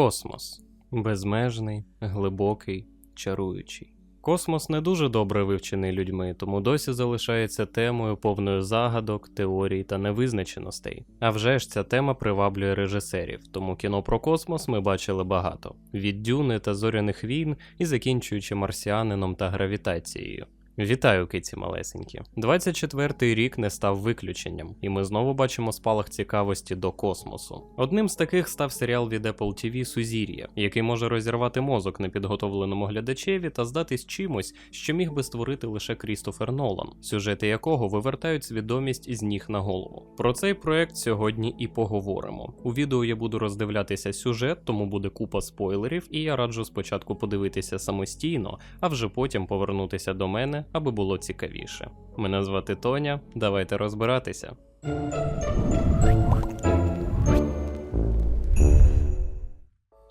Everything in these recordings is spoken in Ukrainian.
Космос безмежний, глибокий, чаруючий. Космос не дуже добре вивчений людьми, тому досі залишається темою повною загадок, теорій та невизначеностей. А вже ж ця тема приваблює режисерів, тому кіно про космос ми бачили багато: від дюни та зоряних війн і закінчуючи марсіанином та гравітацією. Вітаю, киці малесенькі. 24-й рік не став виключенням, і ми знову бачимо спалах цікавості до космосу. Одним з таких став серіал від Apple TV Сузір'я, який може розірвати мозок непідготовленому глядачеві та здатись чимось, що міг би створити лише Крістофер Нолан, сюжети якого вивертають свідомість із ніг на голову. Про цей проект сьогодні і поговоримо. У відео я буду роздивлятися сюжет, тому буде купа спойлерів, і я раджу спочатку подивитися самостійно, а вже потім повернутися до мене аби було цікавіше. Мене звати Тоня, давайте розбиратися.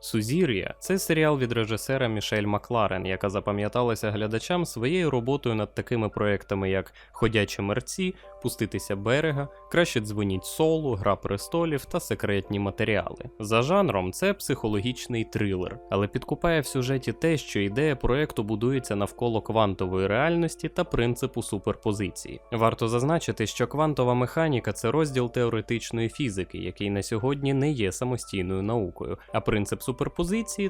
Сузір'я це серіал від режисера Мішель Макларен, яка запам'яталася глядачам своєю роботою над такими проектами, як Ходячі мерці, Пуститися берега, краще дзвоніть солу, Гра престолів та секретні матеріали. За жанром це психологічний трилер, але підкупає в сюжеті те, що ідея проекту будується навколо квантової реальності та принципу суперпозиції. Варто зазначити, що квантова механіка це розділ теоретичної фізики, який на сьогодні не є самостійною наукою, а принцип суперпозиції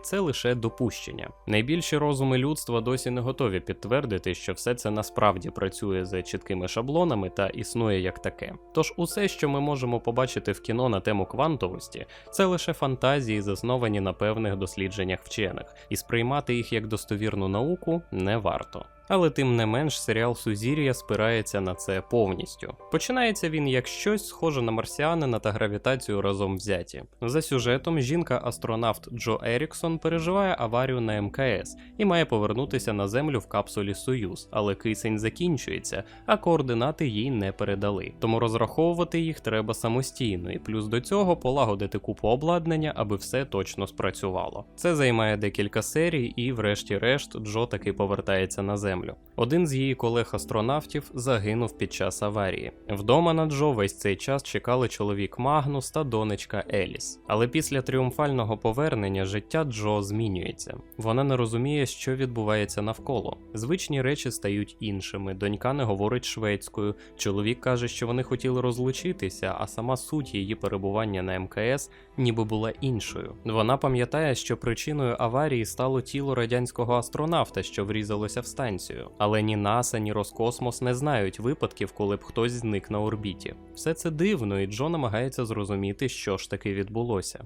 це лише допущення. Найбільші розуми людства досі не готові підтвердити, що все це насправді працює за чіткими шаблонами та існує як таке. Тож усе, що ми можемо побачити в кіно на тему квантовості, це лише фантазії, засновані на певних дослідженнях вчених, і сприймати їх як достовірну науку не варто але тим не менш серіал Сузір'я спирається на це повністю. Починається він як щось схоже на марсіанина та гравітацію разом взяті. За сюжетом жінка-астронавт Джо Еріксон переживає аварію на МКС і має повернутися на землю в капсулі Союз, але кисень закінчується, а координати їй не передали. Тому розраховувати їх треба самостійно, і плюс до цього полагодити купу обладнання, аби все точно спрацювало. Це займає декілька серій, і, врешті-решт, Джо таки повертається на землю землю. Один з її колег-астронавтів загинув під час аварії. Вдома на Джо весь цей час чекали чоловік Магнус та донечка Еліс. Але після тріумфального повернення життя Джо змінюється. Вона не розуміє, що відбувається навколо. Звичні речі стають іншими. Донька не говорить шведською. Чоловік каже, що вони хотіли розлучитися, а сама суть її перебування на МКС ніби була іншою. Вона пам'ятає, що причиною аварії стало тіло радянського астронавта, що врізалося в станцію станцію, але ні НАСА, ні Роскосмос не знають випадків, коли б хтось зник на орбіті. Все це дивно, і Джо намагається зрозуміти, що ж таки відбулося.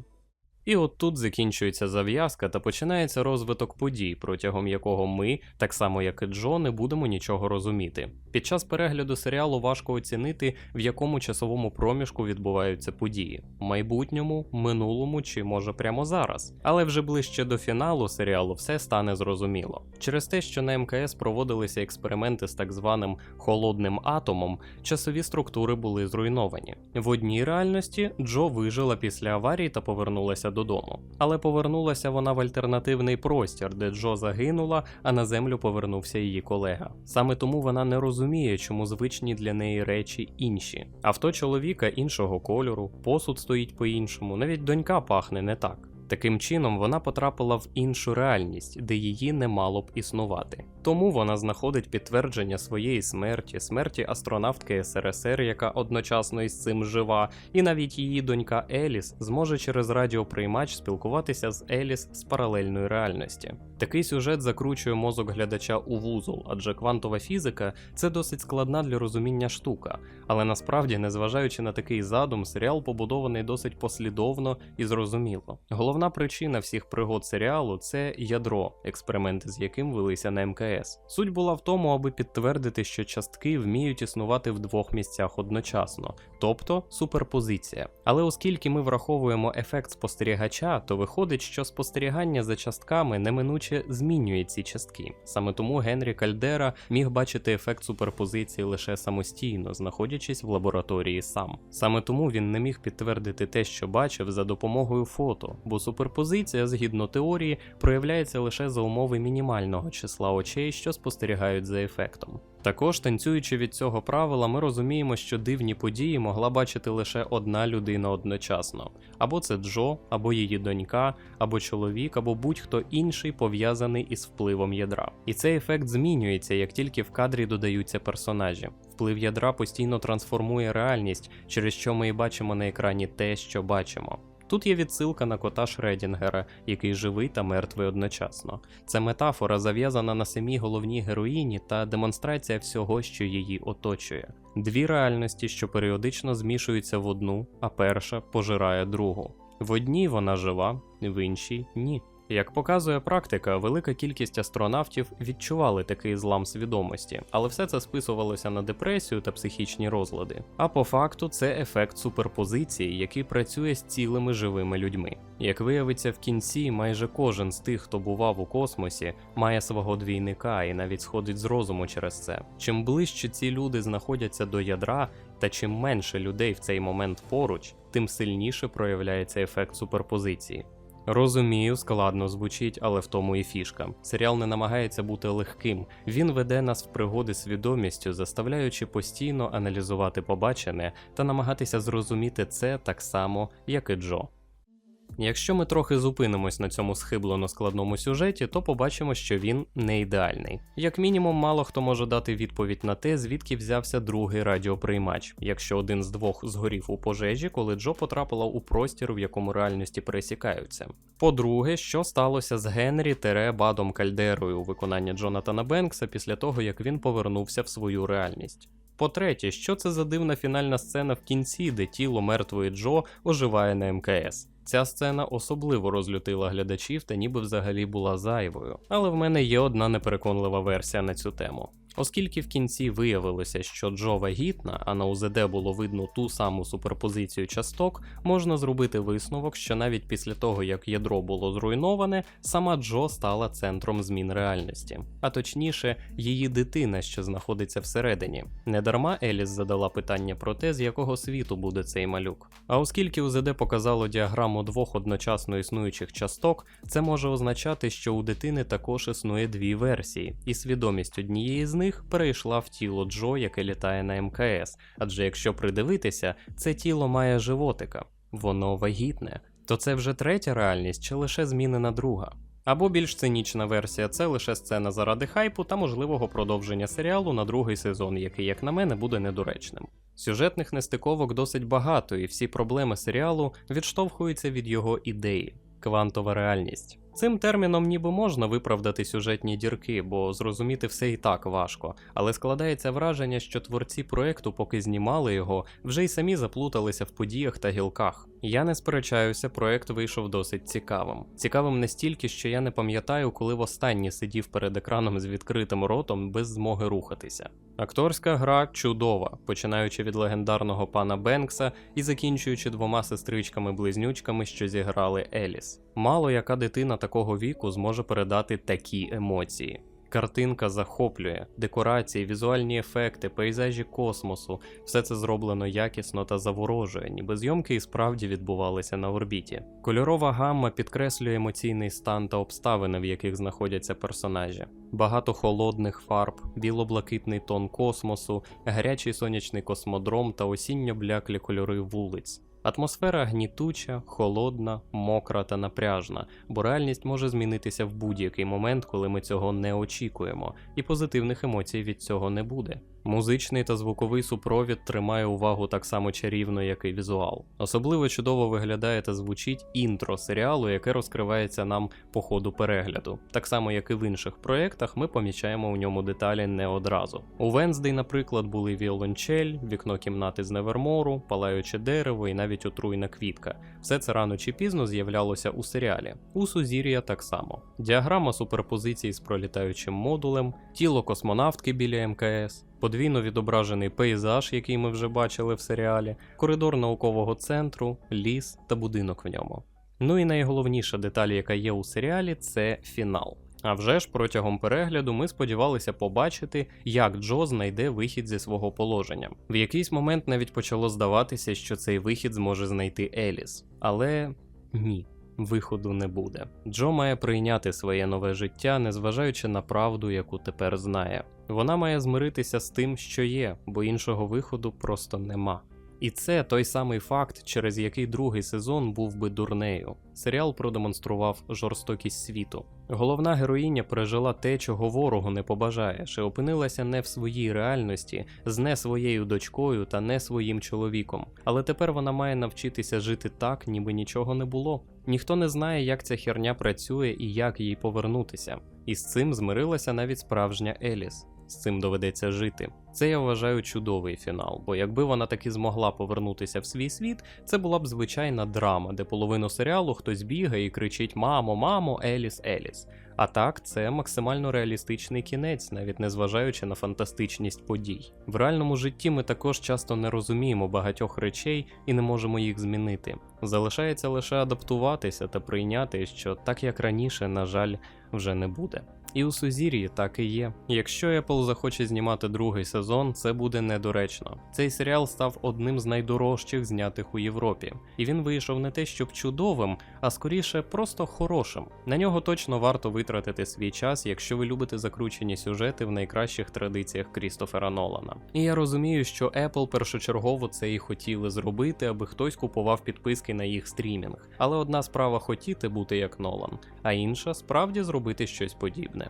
І от тут закінчується зав'язка та починається розвиток подій, протягом якого ми, так само як і Джо, не будемо нічого розуміти. Під час перегляду серіалу важко оцінити, в якому часовому проміжку відбуваються події в майбутньому, минулому чи може прямо зараз. Але вже ближче до фіналу серіалу все стане зрозуміло. Через те, що на МКС проводилися експерименти з так званим холодним атомом, часові структури були зруйновані. В одній реальності Джо вижила після аварії та повернулася додому. Але повернулася вона в альтернативний простір, де Джо загинула, а на землю повернувся її колега. Саме тому вона не розуміє, чому звичні для неї речі інші. Авто чоловіка іншого кольору, посуд стоїть по-іншому, навіть донька пахне не так. Таким чином, вона потрапила в іншу реальність, де її не мало б існувати. Тому вона знаходить підтвердження своєї смерті, смерті астронавтки СРСР, яка одночасно із цим жива, і навіть її донька Еліс зможе через радіоприймач спілкуватися з Еліс з паралельної реальності. Такий сюжет закручує мозок глядача у вузол, адже квантова фізика це досить складна для розуміння штука. Але насправді, незважаючи на такий задум, серіал побудований досить послідовно і зрозуміло. Головна причина всіх пригод серіалу це ядро, експерименти з яким велися на МКС. Суть була в тому, аби підтвердити, що частки вміють існувати в двох місцях одночасно, тобто суперпозиція. Але оскільки ми враховуємо ефект спостерігача, то виходить, що спостерігання за частками неминуче змінює ці частки. Саме тому Генрі Кальдера міг бачити ефект суперпозиції лише самостійно, знаходячись в лабораторії сам. Саме тому він не міг підтвердити те, що бачив, за допомогою фото, бо суперпозиція, згідно теорії, проявляється лише за умови мінімального числа очей, що спостерігають за ефектом. Також, танцюючи від цього правила, ми розуміємо, що дивні події могла бачити лише одна людина одночасно: або це Джо, або її донька, або чоловік, або будь-хто інший пов'язаний із впливом ядра. І цей ефект змінюється, як тільки в кадрі додаються персонажі. Вплив ядра постійно трансформує реальність, через що ми і бачимо на екрані те, що бачимо. Тут є відсилка на кота Шредінгера, який живий та мертвий одночасно. Це метафора зав'язана на самій головній героїні та демонстрація всього, що її оточує. Дві реальності, що періодично змішуються в одну, а перша пожирає другу. В одній вона жива, в іншій ні. Як показує практика, велика кількість астронавтів відчували такий злам свідомості, але все це списувалося на депресію та психічні розлади. А по факту це ефект суперпозиції, який працює з цілими живими людьми. Як виявиться в кінці, майже кожен з тих, хто бував у космосі, має свого двійника і навіть сходить з розуму через це. Чим ближче ці люди знаходяться до ядра, та чим менше людей в цей момент поруч, тим сильніше проявляється ефект суперпозиції. Розумію, складно звучить, але в тому і фішка. Серіал не намагається бути легким. Він веде нас в пригоди свідомістю, заставляючи постійно аналізувати побачене та намагатися зрозуміти це так само, як і Джо. Якщо ми трохи зупинимось на цьому схиблено складному сюжеті, то побачимо, що він не ідеальний. Як мінімум, мало хто може дати відповідь на те, звідки взявся другий радіоприймач, якщо один з двох згорів у пожежі, коли Джо потрапила у простір, в якому реальності пересікаються. По-друге, що сталося з Генрі Тере Бадом Кальдерою у виконанні Джонатана Бенкса після того, як він повернувся в свою реальність. По-третє, що це за дивна фінальна сцена в кінці, де тіло мертвої Джо оживає на МКС. Ця сцена особливо розлютила глядачів та ніби взагалі була зайвою. Але в мене є одна непереконлива версія на цю тему. Оскільки в кінці виявилося, що Джо вагітна, а на УЗД було видно ту саму суперпозицію часток, можна зробити висновок, що навіть після того, як ядро було зруйноване, сама Джо стала центром змін реальності, а точніше, її дитина, що знаходиться всередині. Недарма Еліс задала питання про те, з якого світу буде цей малюк. А оскільки УЗД показало діаграму двох одночасно існуючих часток, це може означати, що у дитини також існує дві версії, і свідомість однієї з них них перейшла в тіло Джо, яке літає на МКС, адже якщо придивитися, це тіло має животика, воно вагітне, то це вже третя реальність чи лише змінена друга. Або більш цинічна версія це лише сцена заради хайпу та можливого продовження серіалу на другий сезон, який, як на мене, буде недоречним. Сюжетних нестиковок досить багато, і всі проблеми серіалу відштовхуються від його ідеї квантова реальність. Цим терміном ніби можна виправдати сюжетні дірки, бо зрозуміти все і так важко, але складається враження, що творці проекту, поки знімали його, вже й самі заплуталися в подіях та гілках. Я не сперечаюся, проект вийшов досить цікавим. Цікавим настільки, що я не пам'ятаю, коли востаннє сидів перед екраном з відкритим ротом без змоги рухатися. Акторська гра чудова, починаючи від легендарного пана Бенкса і закінчуючи двома сестричками-близнючками, що зіграли Еліс. Мало яка дитина такого віку зможе передати такі емоції. Картинка захоплює, декорації, візуальні ефекти, пейзажі космосу все це зроблено якісно та заворожує, ніби зйомки і справді відбувалися на орбіті. Кольорова гамма підкреслює емоційний стан та обставини, в яких знаходяться персонажі. Багато холодних фарб, біло-блакитний тон космосу, гарячий сонячний космодром та осінньо-бляклі кольори вулиць. Атмосфера гнітуча, холодна, мокра та напряжна, бо реальність може змінитися в будь-який момент, коли ми цього не очікуємо, і позитивних емоцій від цього не буде. Музичний та звуковий супровід тримає увагу так само чарівно, як і візуал. Особливо чудово виглядає та звучить інтро серіалу, яке розкривається нам по ходу перегляду. Так само, як і в інших проєктах, ми помічаємо у ньому деталі не одразу. У Венздей, наприклад, були віолончель, вікно кімнати з Невермору, палаюче дерево і навіть отруйна квітка. Все це рано чи пізно з'являлося у серіалі. У Сузір'я так само. Діаграма суперпозиції з пролітаючим модулем, тіло космонавтки біля МКС подвійно відображений пейзаж, який ми вже бачили в серіалі, коридор наукового центру, ліс та будинок в ньому. Ну і найголовніша деталь, яка є у серіалі, це фінал. А вже ж протягом перегляду ми сподівалися побачити, як Джо знайде вихід зі свого положення. В якийсь момент навіть почало здаватися, що цей вихід зможе знайти Еліс. Але ні. Виходу не буде. Джо має прийняти своє нове життя, незважаючи на правду, яку тепер знає. Вона має змиритися з тим, що є, бо іншого виходу просто нема. І це той самий факт, через який другий сезон був би дурнею. Серіал продемонстрував жорстокість світу. Головна героїня пережила те, чого ворогу не побажаєш, і опинилася не в своїй реальності, з не своєю дочкою та не своїм чоловіком. Але тепер вона має навчитися жити так, ніби нічого не було. Ніхто не знає, як ця херня працює і як їй повернутися. І з цим змирилася навіть справжня Еліс. З цим доведеться жити. Це я вважаю чудовий фінал, бо якби вона таки змогла повернутися в свій світ, це була б звичайна драма, де половину серіалу хтось бігає і кричить Мамо, мамо, Еліс, Еліс. А так, це максимально реалістичний кінець, навіть незважаючи на фантастичність подій. В реальному житті ми також часто не розуміємо багатьох речей і не можемо їх змінити. Залишається лише адаптуватися та прийняти, що так як раніше, на жаль, вже не буде. І у Сузір'ї так і є. Якщо Apple захоче знімати другий сезон, це буде недоречно. Цей серіал став одним з найдорожчих знятих у Європі, і він вийшов не те, щоб чудовим, а скоріше просто хорошим. На нього точно варто витратити свій час, якщо ви любите закручені сюжети в найкращих традиціях Крістофера Нолана. І я розумію, що Apple першочергово це і хотіли зробити, аби хтось купував підписки на їх стрімінг. Але одна справа хотіти бути як Нолан, а інша справді зробити щось подібне.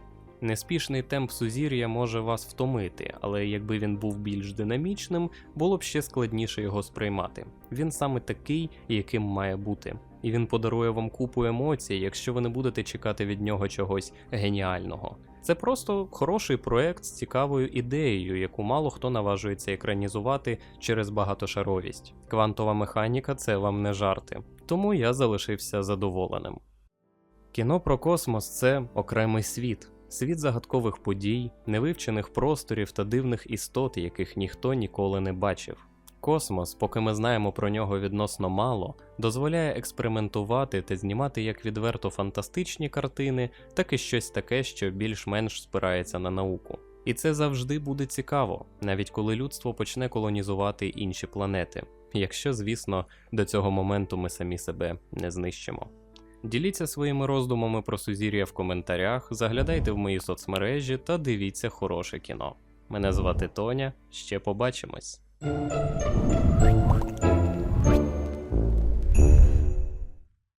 Неспішний темп сузір'я може вас втомити, але якби він був більш динамічним, було б ще складніше його сприймати. Він саме такий, яким має бути, і він подарує вам купу емоцій, якщо ви не будете чекати від нього чогось геніального. Це просто хороший проект з цікавою ідеєю, яку мало хто наважується екранізувати через багатошаровість. Квантова механіка це вам не жарти, тому я залишився задоволеним. Кіно про космос це окремий світ, світ загадкових подій, невивчених просторів та дивних істот, яких ніхто ніколи не бачив. Космос, поки ми знаємо про нього відносно мало, дозволяє експериментувати та знімати як відверто фантастичні картини, так і щось таке, що більш-менш спирається на науку. І це завжди буде цікаво, навіть коли людство почне колонізувати інші планети, якщо, звісно, до цього моменту ми самі себе не знищимо. Діліться своїми роздумами про сузір'я в коментарях, заглядайте в мої соцмережі та дивіться хороше кіно. Мене звати Тоня, ще побачимось.